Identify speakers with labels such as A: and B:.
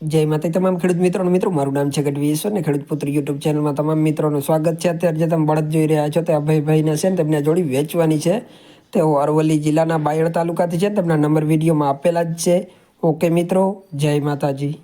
A: જય માતા તમામ ખેડૂત મિત્રોનું. મિત્રો, મારું નામ છે ગઢવી ઈશ્વર ને ખેડૂત પુત્ર યુટ્યુબ ચેનલમાં તમામ મિત્રોનું સ્વાગત છે. અત્યારે જે તમે બળદ જોઈ રહ્યા છો તે અભયભાઈને છે ને તેમને જોડી વેચવાની છે. તેઓ અરવલ્લી જિલ્લાના બાયડ તાલુકાથી છે. તેમના નંબર વિડીયોમાં આપેલા જ છે. ઓકે મિત્રો, જય માતાજી.